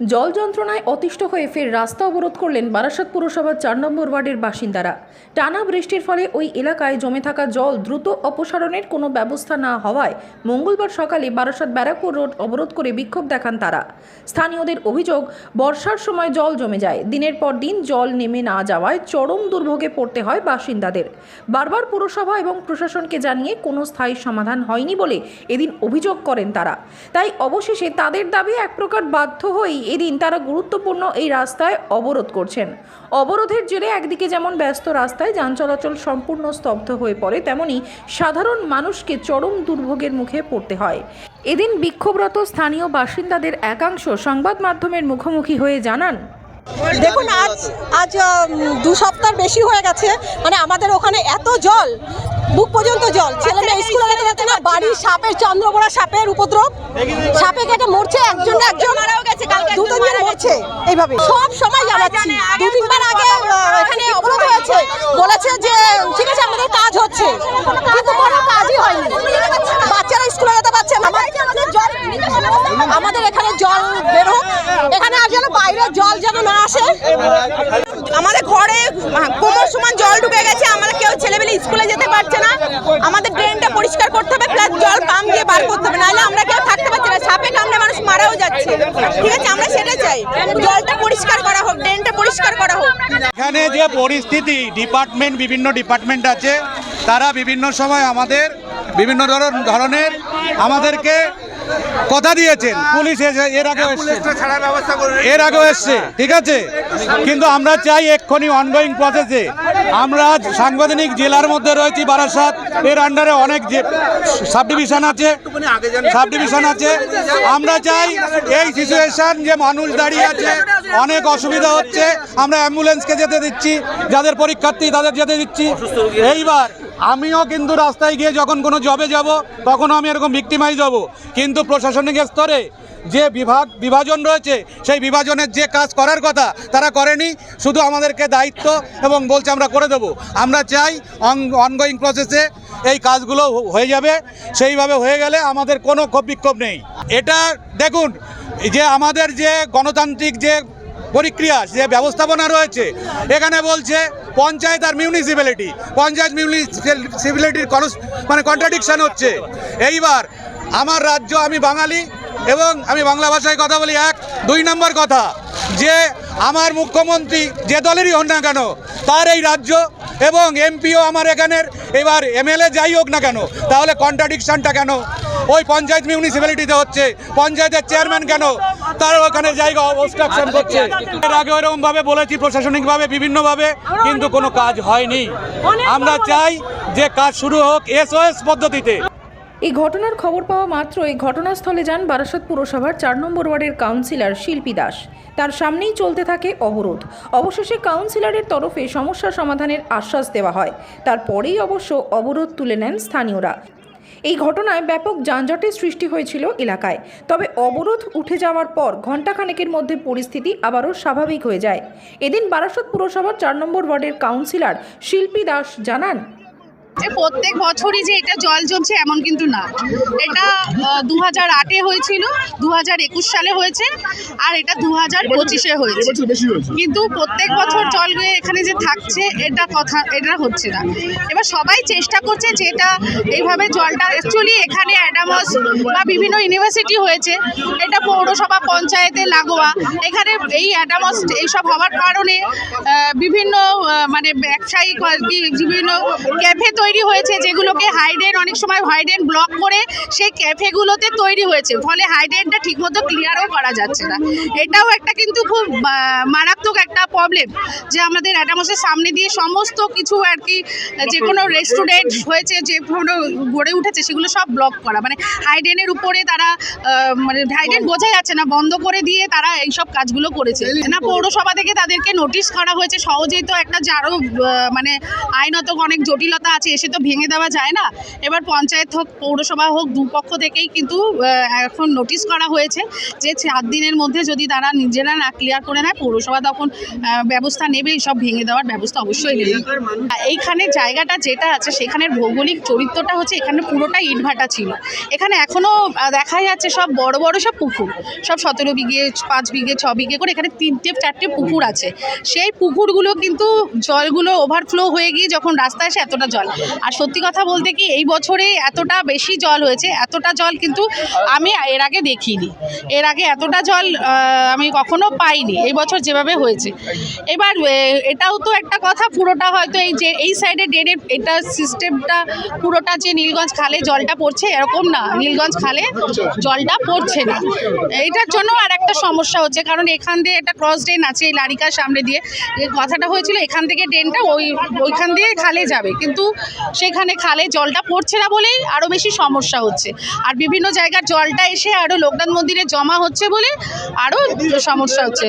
জল যন্ত্রণায় অতিষ্ঠ হয়ে ফের রাস্তা অবরোধ করলেন বারাসাত পুরসভার চার নম্বর ওয়ার্ডের বাসিন্দারা। টানা বৃষ্টির ফলে ওই এলাকায় জমে থাকা জল দ্রুত অপসারণের কোনো ব্যবস্থা না হওয়ায় মঙ্গলবার সকালে বারাসাত ব্যারাকপুর রোড অবরোধ করে বিক্ষোভ দেখান তারা। স্থানীয়দের অভিযোগ, বর্ষার সময় জল জমে যায়, দিনের পর দিন জল নেমে না যাওয়ায় চরম দুর্ভোগে পড়তে হয় বাসিন্দাদের। বারবার পুরসভা এবং প্রশাসনকে জানিয়ে কোনো স্থায়ী সমাধান হয়নি বলে এদিন অভিযোগ করেন তারা। তাই অবশেষে তাদের দাবি এক প্রকার বাধ্য হয়েই এদিন তারা গুরুত্বপূর্ণ এই রাস্তায় অবরোধ করছেন। অবরোধের জেরে একদিকে যেমন ব্যস্ত রাস্তায় যান চলাচল সম্পূর্ণ স্তব্ধ হয়ে পড়ে, তেমনি সাধারণ মানুষকে চরম দুর্ভোগের মুখে পড়তে হয়। এদিন বিক্ষোভরত স্থানীয় বাসিন্দাদের একাংশ সংবাদ মাধ্যমের মুখোমুখি হয়ে জানান, দেখুন, আজ আজ দু সপ্তাহ বেশি হয়ে গেছে। মানে আমাদের ওখানে এত জল, বুক পর্যন্ত জল ছেলে বাড়ির সাপের চন্দ্রবোড়া সাপের উপদ্রব। সাপে কেটে মরছে একজন একজন মারাও গেছে কালকে দু তিনজন মরছে এইভাবে। সব সময় জানাচ্ছি দু তিনবার আগে এখানে অবরোধ হয়েছে বলেছে যে ঠিক আছে আমাদের কাজ হচ্ছে। কিন্তু কোনো কাজই হয়নি। বাচ্চারা স্কুলে যেতে পারছে না। আমাদের এখানে জল বেরো এখানে আর যেন বাইরে জল যেন না আসে। আমাদের ঘরে কোমর সমান জল ঢুকে গেছে আমাদের কেউ ছেলেমেলে স্কুলে যেতে পারছে না। আমাদের ড্রেনটা পরিষ্কার করতে হবে প্লাস জল পাম্প দিয়ে বার করতে হবে, নাহলে আমরা কেউ থাকতে পারছি না, সাপে কামড়ে মানুষ মারাও যাচ্ছে। ঠিক আছে, আমরা সেটা চাই। জলটা পরিষ্কার করা হোক, ড্রেনটা পরিষ্কার করা হোক। এখানে যে পরিস্থিতি ডিপার্টমেন্ট বিভিন্ন ডিপার্টমেন্ট আছে, তারা বিভিন্ন সময় আমাদের বিভিন্ন ধরন ধরনের আমাদেরকে কথা দিয়েছেন। পুলিশ এসে- এর আগে এসছে। এর আগেও এসছে ঠিক আছে? কিন্তু আমরা চাই এক্ষুনি অনগোয়িং প্রসেসে আমরা সাংবিধানিক জেলার মধ্যে রয়েছি বারাসাত। এর আন্ডারে অনেক যে সাব ডিভিশন আছে সাব ডিভিশন আছে। আমরা চাই এই সিচুয়েশন যে মানুষ দাঁড়িয়ে আছে অনেক অসুবিধা হচ্ছে। আমরা অ্যাম্বুলেন্সকে যেতে দিচ্ছি যাদের পরীক্ষার্থী তাদের যেতে দিচ্ছি। এইবার আমিও কিন্তু রাস্তায় গিয়ে যখন কোনো জবে যাব তখন আমি এরকম ভিক্টিমাইজ হব। কিন্তু প্রশাসনিক স্তরে যে বিভাগ, বিভাজন রয়েছে, সেই বিভাজনের যে কাজ করার কথা তারা করেনি, শুধু আমাদেরকে দায়িত্ব এবং বলছে আমরা করে দেবো। আমরা চাই অনগোয়িং প্রসেসে এই কাজগুলো হয়ে যাবে। সেইভাবে হয়ে গেলে আমাদের কোনো ক্ষোভ বিক্ষোভ নেই। এটা দেখুন, যে আমাদের যে গণতান্ত্রিক যে প্রক্রিয়া যে ব্যবস্থাপনা রয়েছে। এখানে বলছে পঞ্চায়েত আর মিউনিসিপ্যালিটি পঞ্চায়েত মিউনিসিপ্যালিটির মানে কন্ট্রাডিকশন হচ্ছে। এইবার আমার রাজ্য, আমি বাঙালি এবং আমি বাংলা ভাষায় কথা বলি, এক, দুই নম্বর কথা, যে আমার মুখ্যমন্ত্রী যে দলেরই হন না কেন, তার এই রাজ্য এবং এমপিও আমার এখানের এবার এমএলএ যাই হোক না কেন তাহলে কন্ট্রাডিকশনটা কেন? ওই পঞ্চায়েত মিউনিসিপ্যালিটিতে হচ্ছে পঞ্চায়েতের চেয়ারম্যান কেন? তার ওখানে জায়গা অবস্ট্রাকশন করছে। এর আগে ওরকম ভাবে বলেছি প্রশাসনিকভাবে বিভিন্নভাবে কিন্তু কোনো কাজ হয়নি। আমরা চাই যে কাজ শুরু হোক এসওএস পদ্ধতিতে। এই ঘটনার খবর পাওয়া মাত্রই ঘটনাস্থলে যান বারাসত পুরসভার চার নম্বর ওয়ার্ডের কাউন্সিলর শিল্পী দাস। তার সামনেই চলতে থাকে অবরোধ। অবশেষে কাউন্সিলরের তরফে সমস্যা সমাধানের আশ্বাস দেওয়া হয়। তারপরেই অবশ্য অবরোধ তুলে নেন স্থানীয়রা। এই ঘটনায় ব্যাপক যানজটের সৃষ্টি হয়েছিল এলাকায়। তবে অবরোধ উঠে যাওয়ার পর ঘণ্টাখানেকের মধ্যে পরিস্থিতি আবারও স্বাভাবিক হয়ে যায়। এদিন বারাসত পুরসভার চার নম্বর ওয়ার্ডের কাউন্সিলর শিল্পী দাস জানান যে প্রত্যেক বছরই যে এটা জল জমছে এমন কিন্তু না। এটা দু হাজার আটে হয়েছিল দু হাজার একুশ সালে হয়েছে আর এটা দু হাজার পঁচিশে হয়েছে। কিন্তু প্রত্যেক বছর জল গিয়ে এখানে যে থাকছে এটা কথা এটা হচ্ছে না। এবার সবাই চেষ্টা করছে যে এটা এইভাবে জলটা অ্যাকচুয়ালি এখানে অ্যাডামস বা বিভিন্ন ইউনিভার্সিটি হয়েছে এটা পৌরসভা পঞ্চায়েতে লাগোয়া। এখানে এই অ্যাডামস এইসব হওয়ার কারণে বিভিন্ন মানে ব্যবসায়িক বিভিন্ন ক্যাফে তৈরি হয়েছে, যেগুলোকে হাইডেন অনেক সময় হাইডেন ব্লক করে সেই ক্যাফেগুলোতে তৈরি হয়েছে। ফলে হাইডেনটা ঠিকমতো ক্লিয়ারও করা যাচ্ছে না। এটাও একটা কিন্তু খুব মারাত্মক একটা প্রবলেম যে আমাদের অ্যাডামসের সামনে দিয়ে সমস্ত কিছু আর কি, যে কোনো রেস্টুরেন্ট হয়েছে, যে কোনো গড়ে উঠেছে, সেগুলো সব ব্লক করা। মানে হাইডেনের উপরে তারা মানে হাইডেন বোঝা যাচ্ছে না, বন্ধ করে দিয়ে তারা এইসব কাজগুলো করেছে। না, পৌরসভা থেকে তাদেরকে নোটিশ করা হয়েছে। সহজেই তো একটা যারও মানে আইনত অনেক জটিলতা আছে এসে তো ভেঙে দেওয়া যায় না। এবার পঞ্চায়েত হোক পৌরসভা হোক দুপক্ষ থেকেই কিন্তু এখন নোটিশ করা হয়েছে যে চার দিনের মধ্যে যদি তারা নিজেরা না ক্লিয়ার করে নেয় পৌরসভা তখন ব্যবস্থা নেবে সব ভেঙে দেওয়ার ব্যবস্থা অবশ্যই নেবে। এইখানে জায়গাটা যেটা আছে সেখানের ভৌগোলিক চরিত্রটা হচ্ছে এখানে পুরোটা ইটভাটা ছিল। এখানে এখনও দেখা যাচ্ছে সব বড় বড় সব পুকুর। সব সতেরো বিঘে পাঁচ বিঘে ছ বিঘে করে এখানে তিনটে চারটে পুকুর আছে। সেই পুকুরগুলো কিন্তু জলগুলো ওভারফ্লো হয়ে গিয়ে যখন রাস্তায় আসে এতটা জল। আর সত্যি কথা বলতে কি, এই বছরে এতটা বেশি জল হয়েছে, এতটা জল কিন্তু আমি এর আগে দেখিনি। এর আগে এতটা জল আমি কখনো পাইনি, এই বছর যেভাবে হয়েছে। এবার এটাও তো একটা কথা, পুরোটা হয়তো এই যে, এই সাইডে ড্রেনের এটা সিস্টেমটা পুরোটা যে নীলগঞ্জ খালে জলটা পড়ছে, এরকম না, নীলগঞ্জ খালে জলটা পড়ছে না। এইটার জন্য আর একটা সমস্যা হচ্ছে, কারণ এখান দিয়ে একটা ক্রস ড্রেন আছে এই লারিকার সামনে দিয়ে। কথাটা হয়েছিল, এখান থেকে ড্রেনটা ওই, ওইখান দিয়ে খালে যাবে। কিন্তু সেখানে খালে জলটা পড়ছে না বলেই আরও বেশি সমস্যা হচ্ছে। আর বিভিন্ন জায়গার জলটা এসে আরও লোকনাথ মন্দিরে জমা হচ্ছে বলে আরও সমস্যা হচ্ছে।